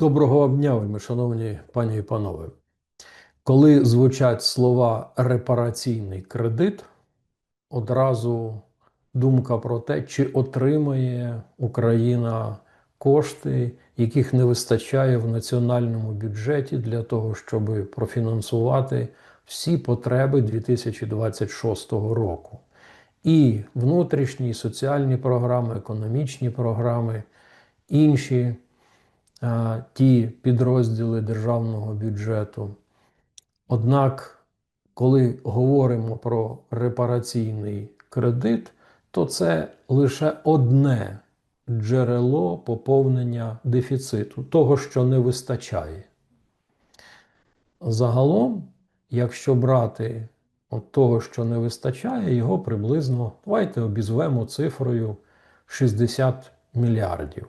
Доброго дня, шановні пані і панове. Коли звучать слова репараційний кредит, одразу думка про те, чи отримає Україна кошти, яких не вистачає в національному бюджеті для того, щоб профінансувати всі потреби 2026 року. І внутрішні, і соціальні програми, економічні програми, інші ті підрозділи державного бюджету. Однак, коли говоримо про репараційний кредит, то це лише одне джерело поповнення дефіциту, того, що не вистачає. Загалом, якщо брати от того, що не вистачає, його приблизно, давайте обізвемо цифрою 60 мільярдів.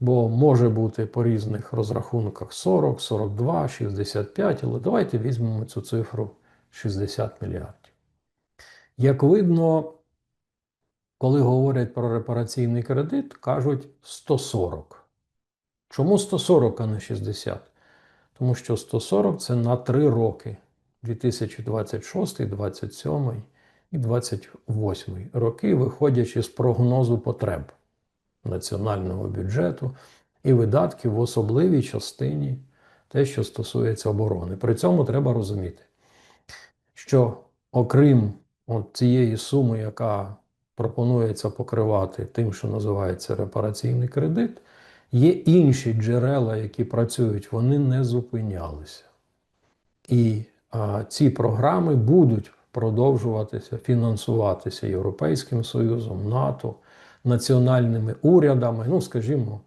Бо може бути по різних розрахунках 40, 42, 65, але давайте візьмемо цю цифру 60 мільярдів. Як видно, коли говорять про репараційний кредит, кажуть 140. Чому 140, а не 60? Тому що 140 це на 3 роки 2026, 2027 і 2028 роки, виходячи з прогнозу потреб національного бюджету і видатків в особливій частині те, що стосується оборони. При цьому треба розуміти, що окрім от цієї суми, яка пропонується покривати тим, що називається репараційний кредит, є інші джерела, які працюють, вони не зупинялися. І а, ці програми будуть продовжуватися, фінансуватися Європейським Союзом, НАТО, національними урядами. Ну, скажімо,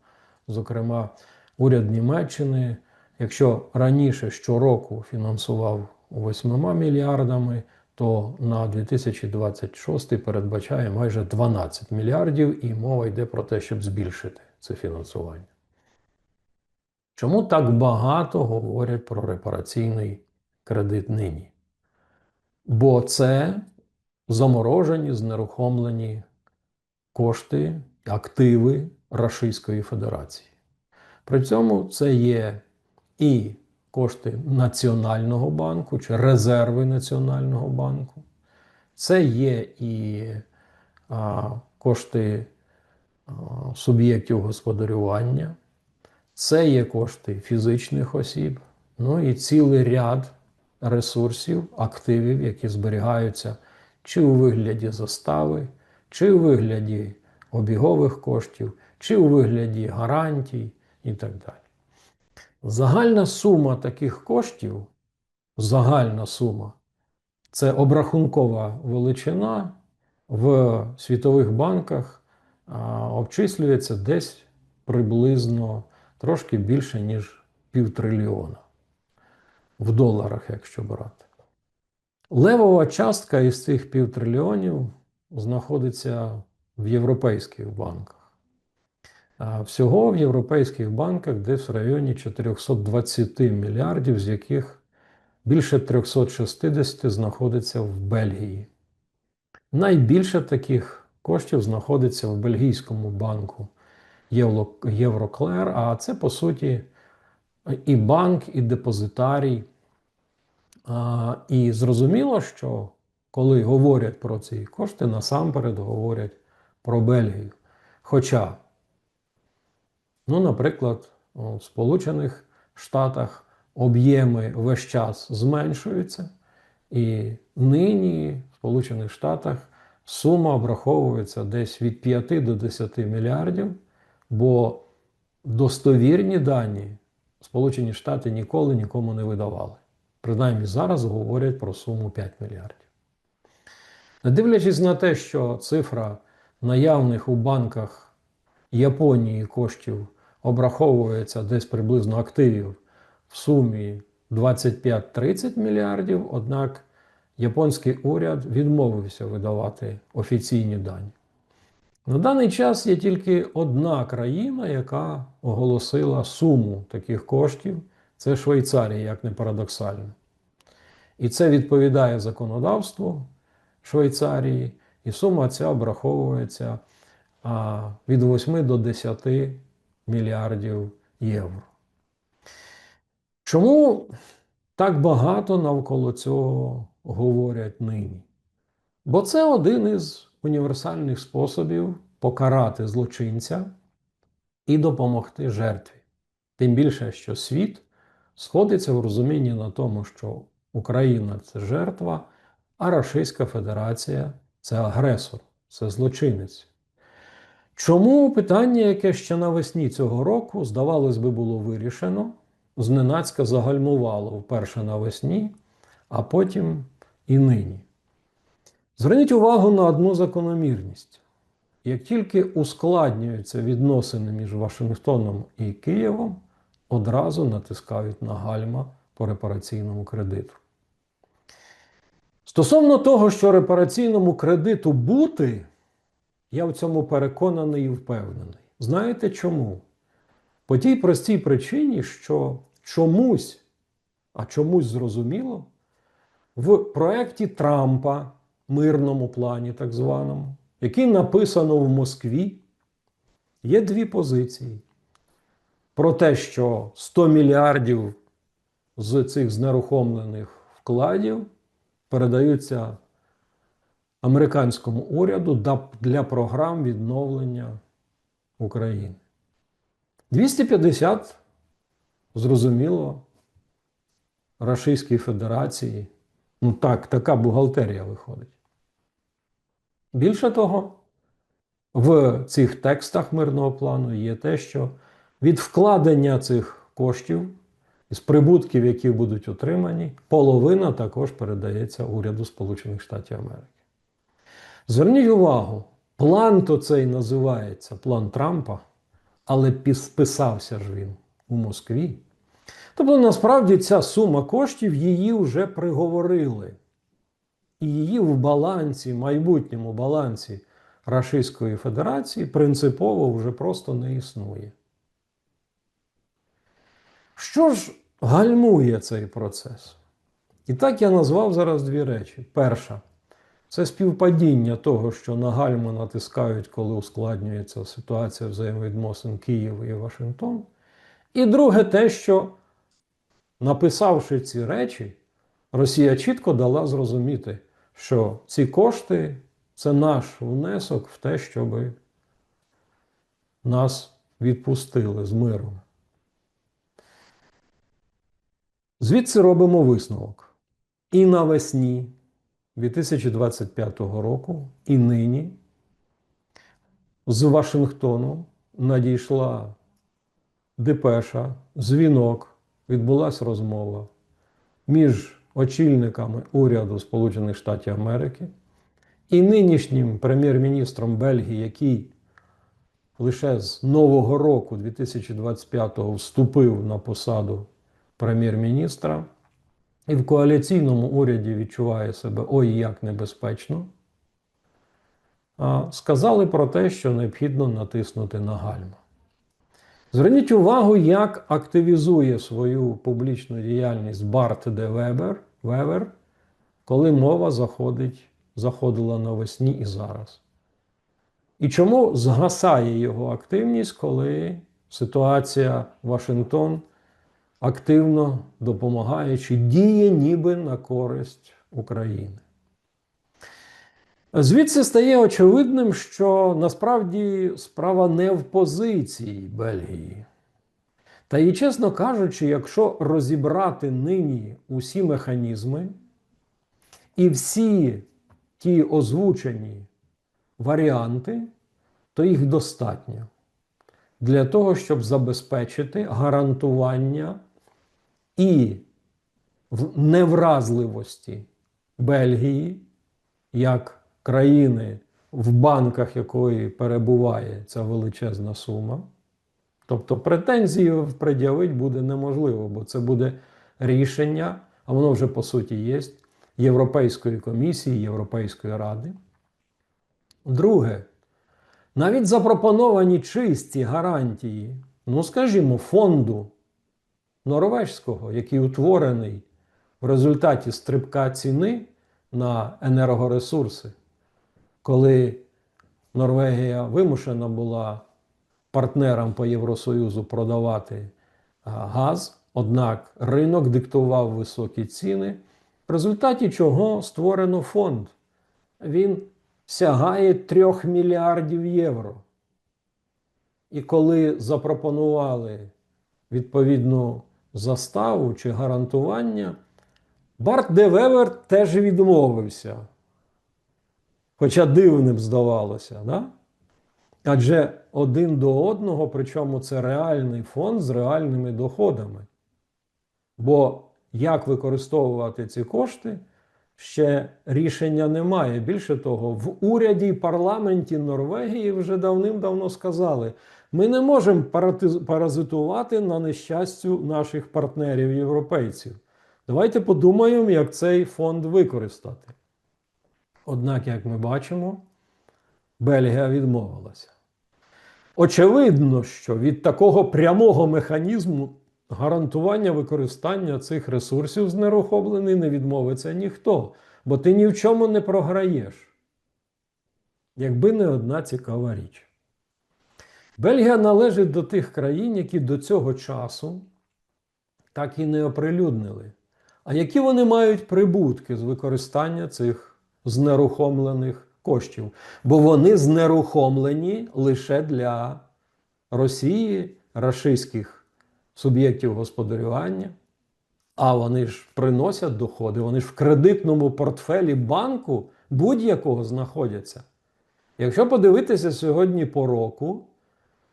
зокрема, уряд Німеччини, якщо раніше щороку фінансував 8 мільярдами, то на 2026 передбачає майже 12 мільярдів, і мова йде про те, щоб збільшити це фінансування. Чому так багато говорять про репараційний кредит нині? Бо це заморожені, знерухомлені кошти, активи Російської Федерації. При цьому це є і кошти Національного банку чи резерви Національного банку, це є і а, кошти а, суб'єктів господарювання, це є кошти фізичних осіб, ну і цілий ряд ресурсів, активів, які зберігаються чи у вигляді застави, чи у вигляді обігових коштів, чи у вигляді гарантій і так далі. Загальна сума таких коштів, загальна сума це обрахункова величина в світових банках а, обчислюється десь приблизно трошки більше, ніж півтрильйона в доларах, якщо брати. Левова частка із цих півтрильйонів знаходиться в європейських банках. Всього в європейських банках десь в районі 420 мільярдів, з яких більше 360 знаходиться в Бельгії. Найбільше таких коштів знаходиться в бельгійському банку Євроклер, а це, по суті, і банк, і депозитарій. І зрозуміло, що коли говорять про ці кошти, насамперед говорять про Бельгію. Хоча, ну, наприклад, в Сполучених Штатах об'єми весь час зменшуються, і нині в Сполучених Штатах сума обраховується десь від 5 до 10 мільярдів, бо достовірні дані Сполучені Штати ніколи нікому не видавали. Принаймні зараз говорять про суму 5 мільярдів. Не дивлячись на те, що цифра наявних у банках Японії коштів обраховується десь приблизно активів в сумі 25-30 мільярдів, однак японський уряд відмовився видавати офіційні дані. На даний час є тільки одна країна, яка оголосила суму таких коштів це Швейцарія, як не парадоксально. І це відповідає законодавству Швейцарії, і сума ця обраховується від 8 до 10 мільярдів євро. Чому так багато навколо цього говорять нині? Бо це один із універсальних способів покарати злочинця і допомогти жертві. Тим більше, що світ сходиться в розумінні на тому, що Україна це жертва, а Російська Федерація це агресор, це злочинець. Чому питання, яке ще навесні цього року, здавалось би, було вирішено, зненацька загальмувало вперше навесні, а потім і нині? Зверніть увагу на одну закономірність. Як тільки ускладнюються відносини між Вашингтоном і Києвом, одразу натискають на гальма по репараційному кредиту. Стосовно того, що репараційному кредиту бути, я в цьому переконаний і впевнений. Знаєте чому? По тій простій причині, що чомусь, а чомусь зрозуміло, в проєкті Трампа, мирному плані, так званому, який написано в Москві, є дві позиції. Про те, що 100 мільярдів з цих знерухомлених вкладів передаються американському уряду для програм відновлення України. 250, зрозуміло, Російській Федерації. Ну так, така бухгалтерія виходить. Більше того, в цих текстах мирного плану є те, що від вкладення цих коштів із прибутків, які будуть отримані, половина також передається уряду Сполучених Штатів Америки. Зверніть увагу, план то цей називається план Трампа, але підписався ж він у Москві. Тобто, насправді, ця сума коштів її вже приговорили. І її в балансі, майбутньому балансі Російської Федерації принципово вже просто не існує. Що ж гальмує цей процес? І так я назвав зараз дві речі. Перша це співпадіння того, що на гальму натискають, коли ускладнюється ситуація взаємовідносин Києва і Вашингтон. І друге, те, що, написавши ці речі, Росія чітко дала зрозуміти, що ці кошти це наш внесок в те, щоб нас відпустили з миром. Звідси робимо висновок. І навесні 2025 року, і нині з Вашингтону надійшла депеша, дзвінок, відбулася розмова між очільниками уряду Сполучених Штатів Америки і нинішнім прем'єр-міністром Бельгії, який лише з Нового року 2025-го вступив на посаду прем'єр-міністра і в коаліційному уряді відчуває себе ой як небезпечно, сказали про те, що необхідно натиснути на гальма. Зверніть увагу, як активізує свою публічну діяльність Барт де Вебер, Вебер, коли мова заходить, заходила навесні і зараз. І чому згасає його активність, коли ситуація Вашингтон активно допомагаючи, діє ніби на користь України. Звідси стає очевидним, що насправді справа не в позиції Бельгії. Та і, чесно кажучи, якщо розібрати нині усі механізми і всі ті озвучені варіанти, то їх достатньо для того, щоб забезпечити гарантування і в невразливості Бельгії як країни, в банках якої перебуває ця величезна сума. Тобто претензії пред'явити буде неможливо, бо це буде рішення, а воно вже по суті є, Європейської комісії, Європейської ради. Друге, навіть запропоновані чисті гарантії, ну скажімо, фонду норвежського, який утворений в результаті стрибка ціни на енергоресурси, коли Норвегія вимушена була партнерам по Євросоюзу продавати газ, однак ринок диктував високі ціни, в результаті чого створено фонд. Він сягає 3 мільярдів євро. І коли запропонували відповідну заставу чи гарантування, Барт де Вевер теж відмовився. Хоча дивним здавалося, да? адже один до одного, причому це реальний фонд з реальними доходами. Бо як використовувати ці кошти, ще рішення немає. Більше того, в уряді і парламенті Норвегії вже давним-давно сказали: ми не можемо паразитувати на нещастю наших партнерів європейців. Давайте подумаємо, як цей фонд використати. Однак, як ми бачимо, Бельгія відмовилася. Очевидно, що від такого прямого механізму гарантування використання цих ресурсів знерухомлений не відмовиться ніхто, бо ти ні в чому не програєш. Якби не одна цікава річ. Бельгія належить до тих країн, які до цього часу так і не оприлюднили. А які вони мають прибутки з використання цих знерухомлених коштів? Бо вони знерухомлені лише для Росії, рашистських суб'єктів господарювання. А вони ж приносять доходи, вони ж в кредитному портфелі банку будь-якого знаходяться. Якщо подивитися сьогодні по року,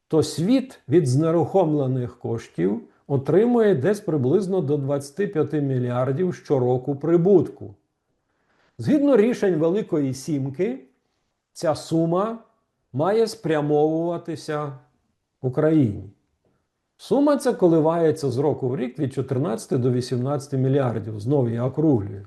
то світ від знерухомлених коштів отримує десь приблизно до 25 мільярдів щороку прибутку. Згідно рішень Великої Сімки, ця сума має спрямовуватися Україні. Сума ця коливається з року в рік від 14 до 18 мільярдів. Знову я округлюю.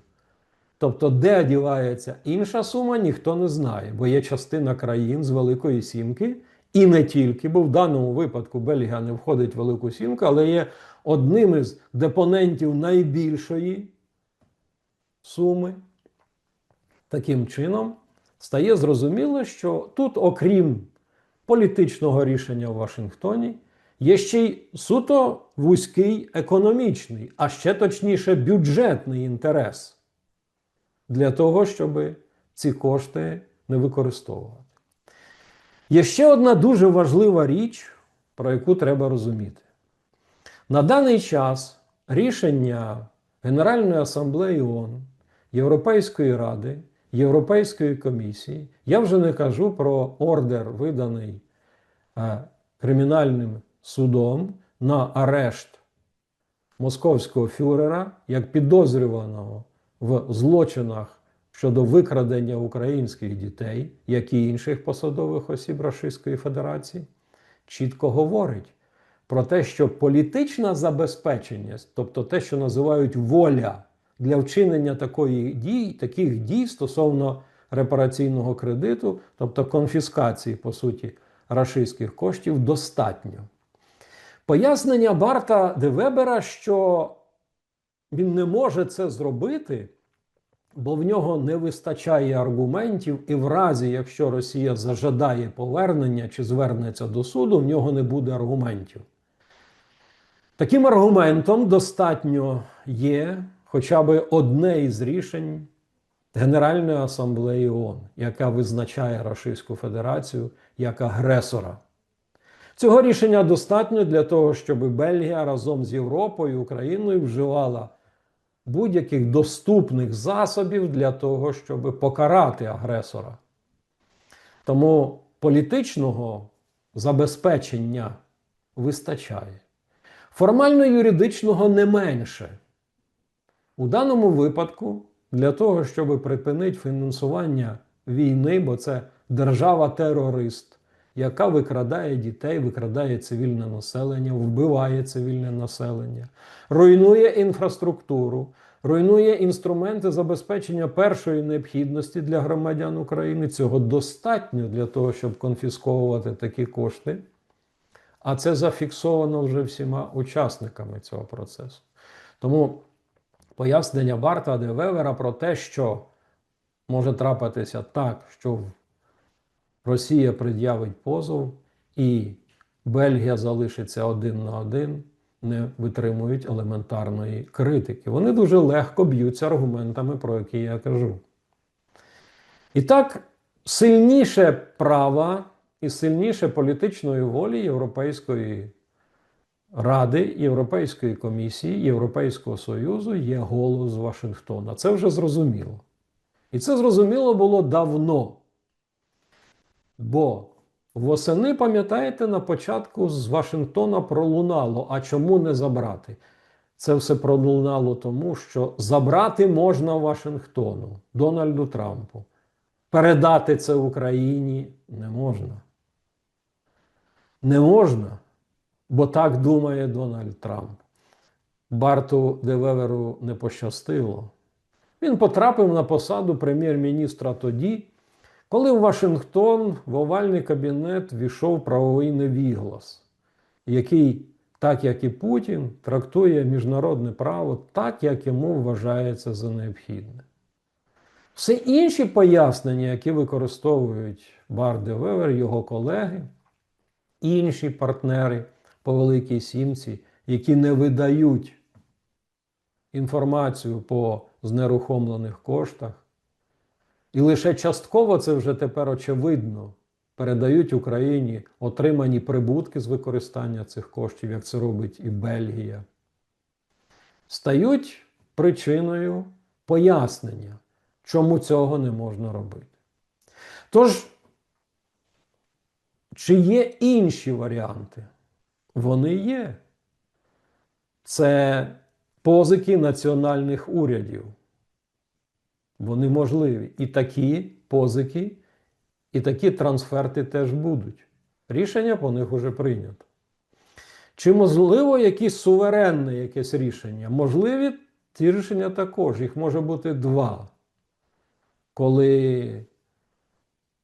Тобто, де дівається інша сума, ніхто не знає, бо є частина країн з Великої Сімки, і не тільки, бо в даному випадку Бельгія не входить в Велику Сімку, але є одним із депонентів найбільшої суми. Таким чином, стає зрозуміло, що тут, окрім політичного рішення в Вашингтоні, є ще й суто вузький економічний, а ще точніше бюджетний інтерес для того, щоб ці кошти не використовувати. Є ще одна дуже важлива річ, про яку треба розуміти. На даний час рішення Генеральної асамблеї ООН, Європейської Ради, Європейської комісії, я вже не кажу про ордер, виданий е, кримінальним судом на арешт московського фюрера як підозрюваного в злочинах щодо викрадення українських дітей, як і інших посадових осіб Російської Федерації, чітко говорить про те, що політична забезпеченість, тобто те, що називають воля для вчинення такої дій, таких дій стосовно репараційного кредиту, тобто конфіскації, по суті, рашистських коштів, достатньо. Пояснення Барта де Вебера, що він не може це зробити, бо в нього не вистачає аргументів, і в разі, якщо Росія зажадає повернення чи звернеться до суду, в нього не буде аргументів. Таким аргументом достатньо є хоча б одне із рішень Генеральної асамблеї ООН, яка визначає Російську Федерацію як агресора. Цього рішення достатньо для того, щоб Бельгія разом з Європою Україною вживала будь-яких доступних засобів для того, щоб покарати агресора. Тому політичного забезпечення вистачає. Формально юридичного не менше. У даному випадку, для того, щоб припинити фінансування війни, бо це держава-терорист, яка викрадає дітей, викрадає цивільне населення, вбиває цивільне населення, руйнує інфраструктуру, руйнує інструменти забезпечення першої необхідності для громадян України. Цього достатньо для того, щоб конфісковувати такі кошти. А це зафіксовано вже всіма учасниками цього процесу. Тому пояснення Барта де Вевера про те, що може трапитися так, що Росія пред'явить позов і Бельгія залишиться один на один, не витримують елементарної критики. Вони дуже легко б'ються аргументами, про які я кажу. І так, сильніше права і сильніше політичної волі Європейської Ради, Європейської комісії, Європейського Союзу є голос Вашингтона. Це вже зрозуміло. І це зрозуміло було давно. Бо восени, пам'ятаєте, на початку з Вашингтона пролунало. А чому не забрати? Це все пролунало тому, що забрати можна Вашингтону, Дональду Трампу. Передати це Україні не можна. Не можна, бо так думає Дональд Трамп. Барту Девеверу не пощастило. Він потрапив на посаду прем'єр-міністра тоді, коли в Вашингтон в овальний кабінет війшов правовий невіглас, який, так як і Путін, трактує міжнародне право так, як йому вважається за необхідне. Все інші пояснення, які використовують Бар де Вевер, його колеги, інші партнери по Великій Сімці, які не видають інформацію по знерухомлених коштах, і лише частково це вже тепер очевидно. Передають Україні отримані прибутки з використання цих коштів, як це робить і Бельгія, стають причиною пояснення, чому цього не можна робити. Тож, чи є інші варіанти? Вони є. Це позики національних урядів. Вони можливі. І такі позики, і такі трансферти теж будуть. Рішення по них вже прийнято. Чи можливо якесь суверенне якесь рішення? Можливі ті рішення також. Їх може бути два. Коли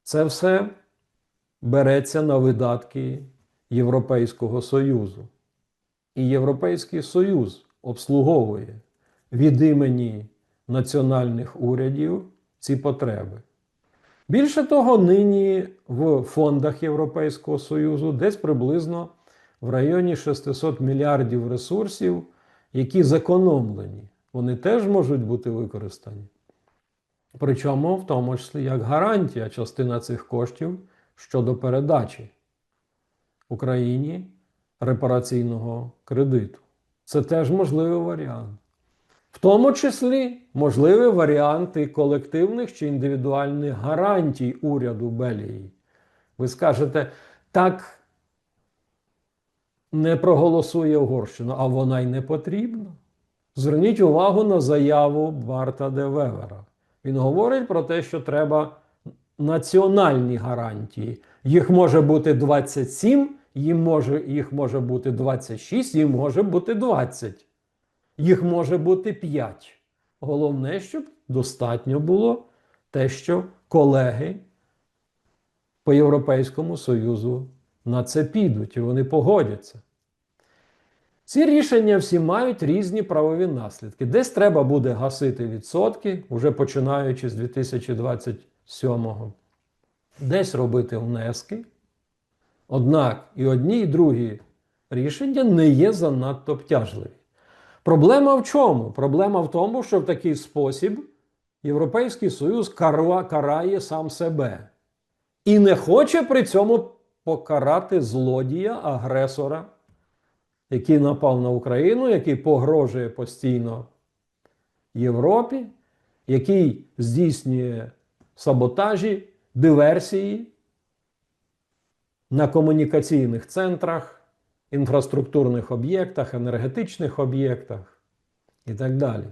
це все береться на видатки Європейського Союзу. І Європейський Союз обслуговує від імені національних урядів ці потреби. Більше того, нині в фондах Європейського Союзу десь приблизно в районі 600 мільярдів ресурсів, які зекономлені, вони теж можуть бути використані. Причому, в тому числі, як гарантія частина цих коштів щодо передачі Україні репараційного кредиту. Це теж можливий варіант. В тому числі можливі варіанти колективних чи індивідуальних гарантій уряду Белгії. Ви скажете, так не проголосує Угорщина, а вона й не потрібна. Зверніть увагу на заяву Барта де Вевера. Він говорить про те, що треба національні гарантії. Їх може бути 27, їм може, їх може бути 26, їм може бути 20. Їх може бути 5. Головне, щоб достатньо було те, що колеги по Європейському Союзу на це підуть і вони погодяться. Ці рішення всі мають різні правові наслідки. Десь треба буде гасити відсотки, уже починаючи з 2027-го, десь робити внески. Однак і одні, і другі рішення не є занадто обтяжливі. Проблема в чому? Проблема в тому, що в такий спосіб Європейський Союз карає сам себе і не хоче при цьому покарати злодія, агресора, який напав на Україну, який погрожує постійно Європі, який здійснює саботажі, диверсії на комунікаційних центрах інфраструктурних об'єктах, енергетичних об'єктах і так далі.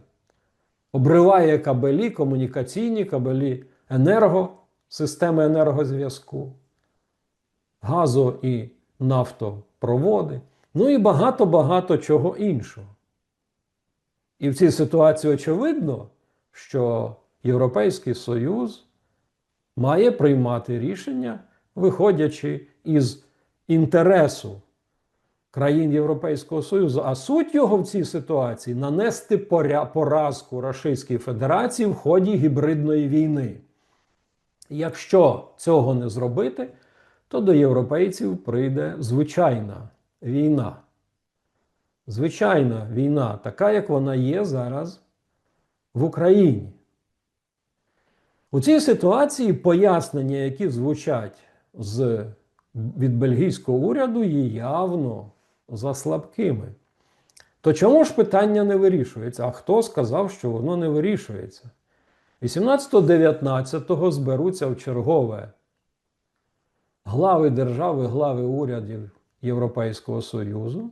Обриває кабелі, комунікаційні кабелі енерго, системи енергозв'язку, газо і нафтопроводи, ну і багато-багато чого іншого. І в цій ситуації очевидно, що Європейський Союз має приймати рішення, виходячи із інтересу країн Європейського Союзу. А суть його в цій ситуації нанести поразку Російській Федерації в ході гібридної війни. Якщо цього не зробити, то до європейців прийде звичайна війна. звичайна війна, така, як вона є зараз в Україні. У цій ситуації пояснення, які звучать з, від бельгійського уряду, є явно за слабкими. То чому ж питання не вирішується? А хто сказав, що воно не вирішується? 18-19 зберуться в чергове глави держави, глави урядів Європейського Союзу,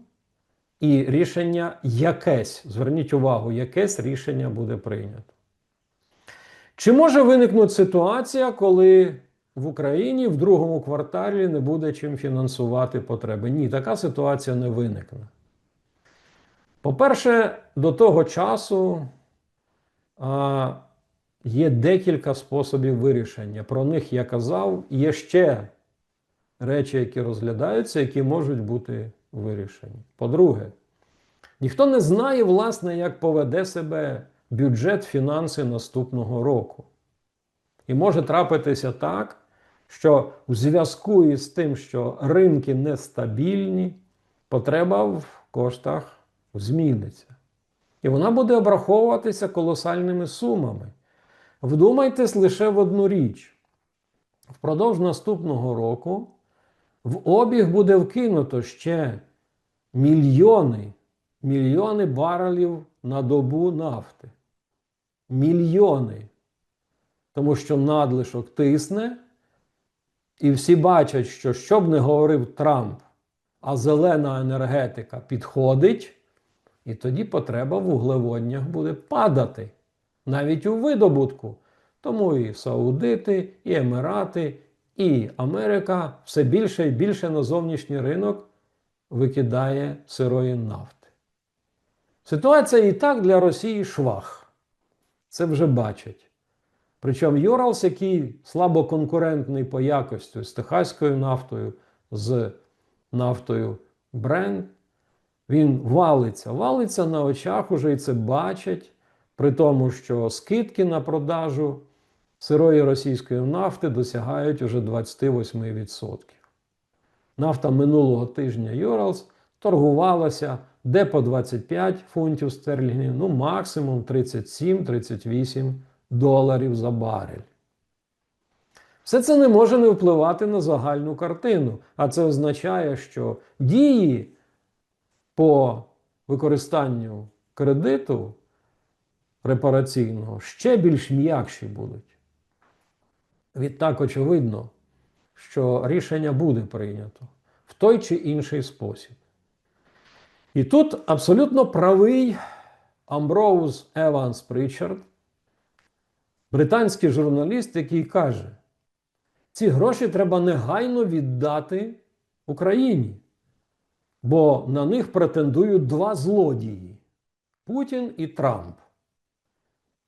і рішення якесь, зверніть увагу, якесь рішення буде прийнято. Чи може виникнути ситуація, коли в Україні в другому кварталі не буде чим фінансувати потреби? Ні, така ситуація не виникне. По-перше, до того часу а, є декілька способів вирішення. Про них я казав. Є ще речі, які розглядаються, які можуть бути вирішені. По-друге, ніхто не знає, власне, як поведе себе бюджет фінанси наступного року. І може трапитися так, що у зв'язку із тим, що ринки нестабільні, потреба в коштах зміниться. І вона буде обраховуватися колосальними сумами. Вдумайтесь лише в одну річ: впродовж наступного року в обіг буде вкинуто ще мільйони, мільйони барелів на добу нафти. Мільйони. Тому що надлишок тисне, і всі бачать, що що б не говорив Трамп, а зелена енергетика підходить, і тоді потреба в вуглеводнях буде падати навіть у видобутку. Тому і Саудити, і Емірати, і Америка все більше і більше на зовнішній ринок викидає сирої нафти. Ситуація і так для Росії швах. Це вже бачать. Причому Юралс, який слабоконкурентний по якості з техаською нафтою, з нафтою Brent, він валиться, валиться на очах уже і це бачать, при тому, що скидки на продажу сирої російської нафти досягають уже 28%. Нафта минулого тижня Юралс торгувалася де по 25 фунтів стерлінгів, ну максимум 37-38 доларів за барель. Все це не може не впливати на загальну картину, а це означає, що дії по використанню кредиту репараційного ще більш м'якші будуть. Відтак, очевидно, що рішення буде прийнято в той чи інший спосіб. І тут абсолютно правий Амброуз Еванс Причард, британський журналіст, який каже, ці гроші треба негайно віддати Україні, бо на них претендують два злодії Путін і Трамп.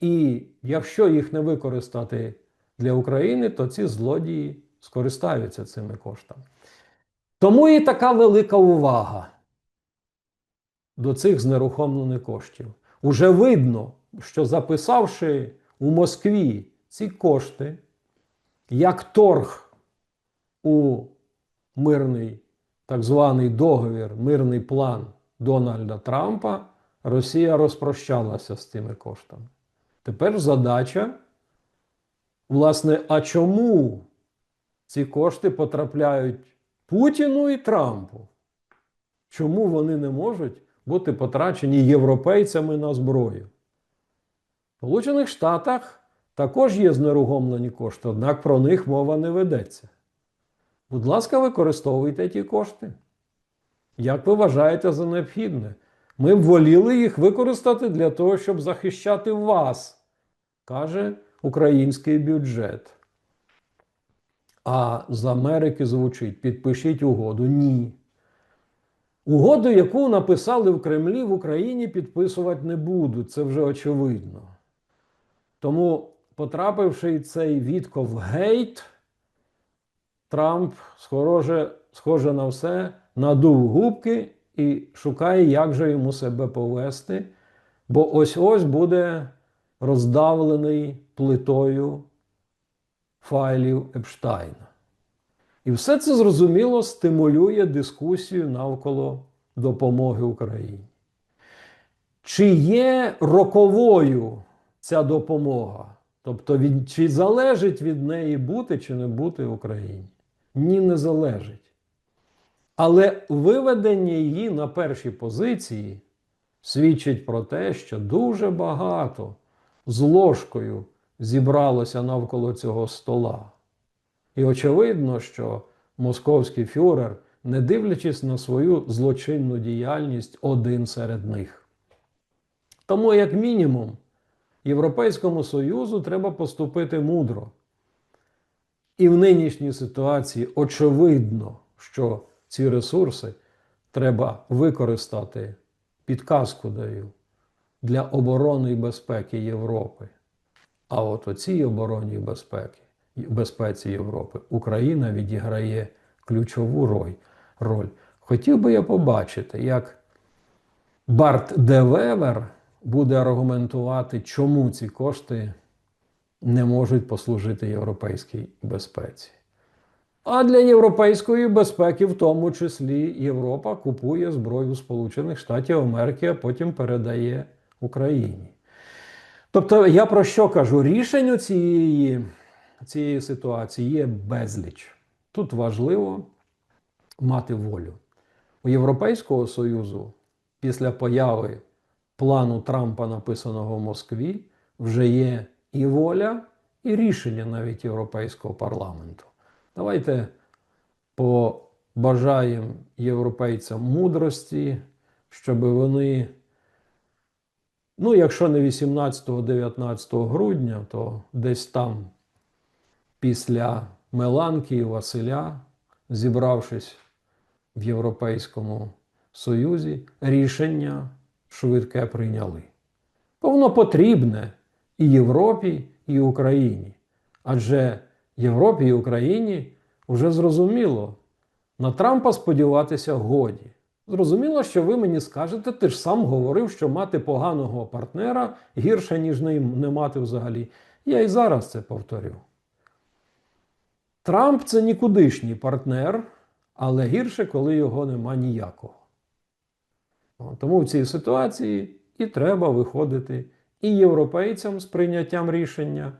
І якщо їх не використати для України, то ці злодії скористаються цими коштами. Тому і така велика увага до цих знерухомлених коштів. Уже видно, що записавши у Москві ці кошти як торг у мирний так званий договір, мирний план Дональда Трампа, Росія розпрощалася з цими коштами. Тепер задача, власне, а чому ці кошти потрапляють Путіну і Трампу? Чому вони не можуть бути потрачені європейцями на зброю? Сполучених Штатах також є знерухомлені кошти, однак про них мова не ведеться. Будь ласка, використовуйте ті кошти. Як ви вважаєте за необхідне? Ми б воліли їх використати для того, щоб захищати вас, каже український бюджет. А з Америки звучить: підпишіть угоду. Ні. Угоду, яку написали в Кремлі, в Україні підписувати не будуть. Це вже очевидно. Тому, потрапивши цей Вітков гейт, Трамп, схоже, схоже на все, надув губки і шукає, як же йому себе повести. Бо ось-ось буде роздавлений плитою файлів Епштайна. І все це зрозуміло стимулює дискусію навколо допомоги Україні. Чи є роковою ця допомога? Тобто, від, чи залежить від неї бути чи не бути в Україні? Ні, не залежить. Але виведення її на перші позиції свідчить про те, що дуже багато з ложкою зібралося навколо цього стола. І очевидно, що московський фюрер, не дивлячись на свою злочинну діяльність, один серед них. Тому, як мінімум, Європейському Союзу треба поступити мудро. І в нинішній ситуації очевидно, що ці ресурси треба використати, підказку даю, для оборони і безпеки Європи. А от у цій обороні і безпеки, безпеці Європи Україна відіграє ключову роль. Хотів би я побачити, як Барт де Вевер буде аргументувати, чому ці кошти не можуть послужити європейській безпеці. А для європейської безпеки, в тому числі, Європа купує зброю Сполучених Штатів Америки, а потім передає Україні. Тобто, я про що кажу? Рішень цієї, цієї ситуації є безліч. Тут важливо мати волю. У Європейського Союзу після появи плану Трампа, написаного в Москві, вже є і воля, і рішення навіть Європейського парламенту. Давайте побажаємо європейцям мудрості, щоб вони, ну, якщо не 18-19 грудня, то десь там, після Меланки і Василя, зібравшись в Європейському Союзі, рішення швидке прийняли. Бо воно потрібне і Європі, і Україні. Адже Європі і Україні вже зрозуміло, на Трампа сподіватися годі. Зрозуміло, що ви мені скажете, ти ж сам говорив, що мати поганого партнера гірше, ніж не, мати взагалі. Я і зараз це повторю. Трамп це нікудишній партнер, але гірше, коли його нема ніякого. Тому в цій ситуації і треба виходити і європейцям з прийняттям рішення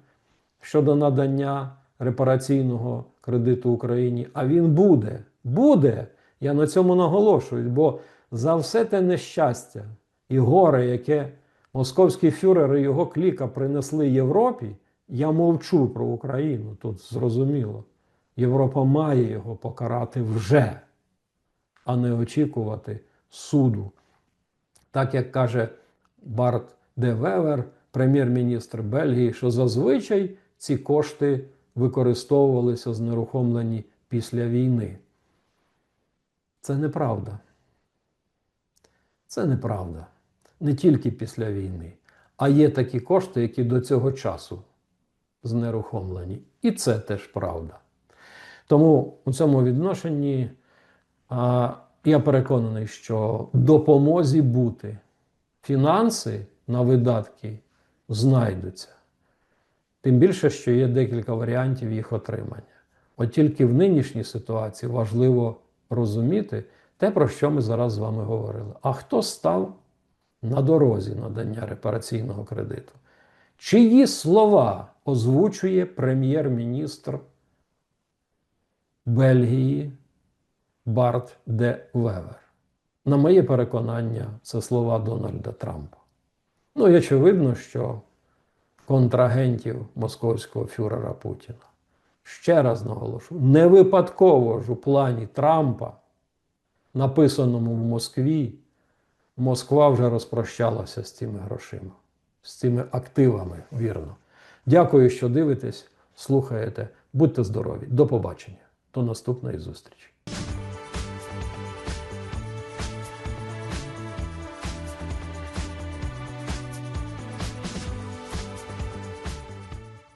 щодо надання репараційного кредиту Україні. А він буде. Буде. Я на цьому наголошую, бо за все те нещастя і горе, яке московський фюрер і його кліка принесли Європі, я мовчу про Україну. Тут зрозуміло. Європа має його покарати вже, а не очікувати суду. Так як каже Барт де Вевер, прем'єр-міністр Бельгії, що зазвичай ці кошти використовувалися знерухомлені після війни. Це неправда. Це неправда. Не тільки після війни, а є такі кошти, які до цього часу знерухомлені. І це теж правда. Тому у цьому відношенні а, я переконаний, що допомозі бути фінанси на видатки знайдуться. Тим більше, що є декілька варіантів їх отримання. От тільки в нинішній ситуації важливо розуміти те, про що ми зараз з вами говорили. А хто став на дорозі надання репараційного кредиту? Чиї слова озвучує прем'єр-міністр Бельгії Барт де Вевер? На моє переконання, це слова Дональда Трампа. Ну і очевидно, що контрагентів московського фюрера Путіна. Ще раз наголошу, не випадково ж у плані Трампа, написаному в Москві, Москва вже розпрощалася з цими грошима, з цими активами, вірно. Дякую, що дивитесь, слухаєте. Будьте здорові. До побачення. До наступної зустрічі.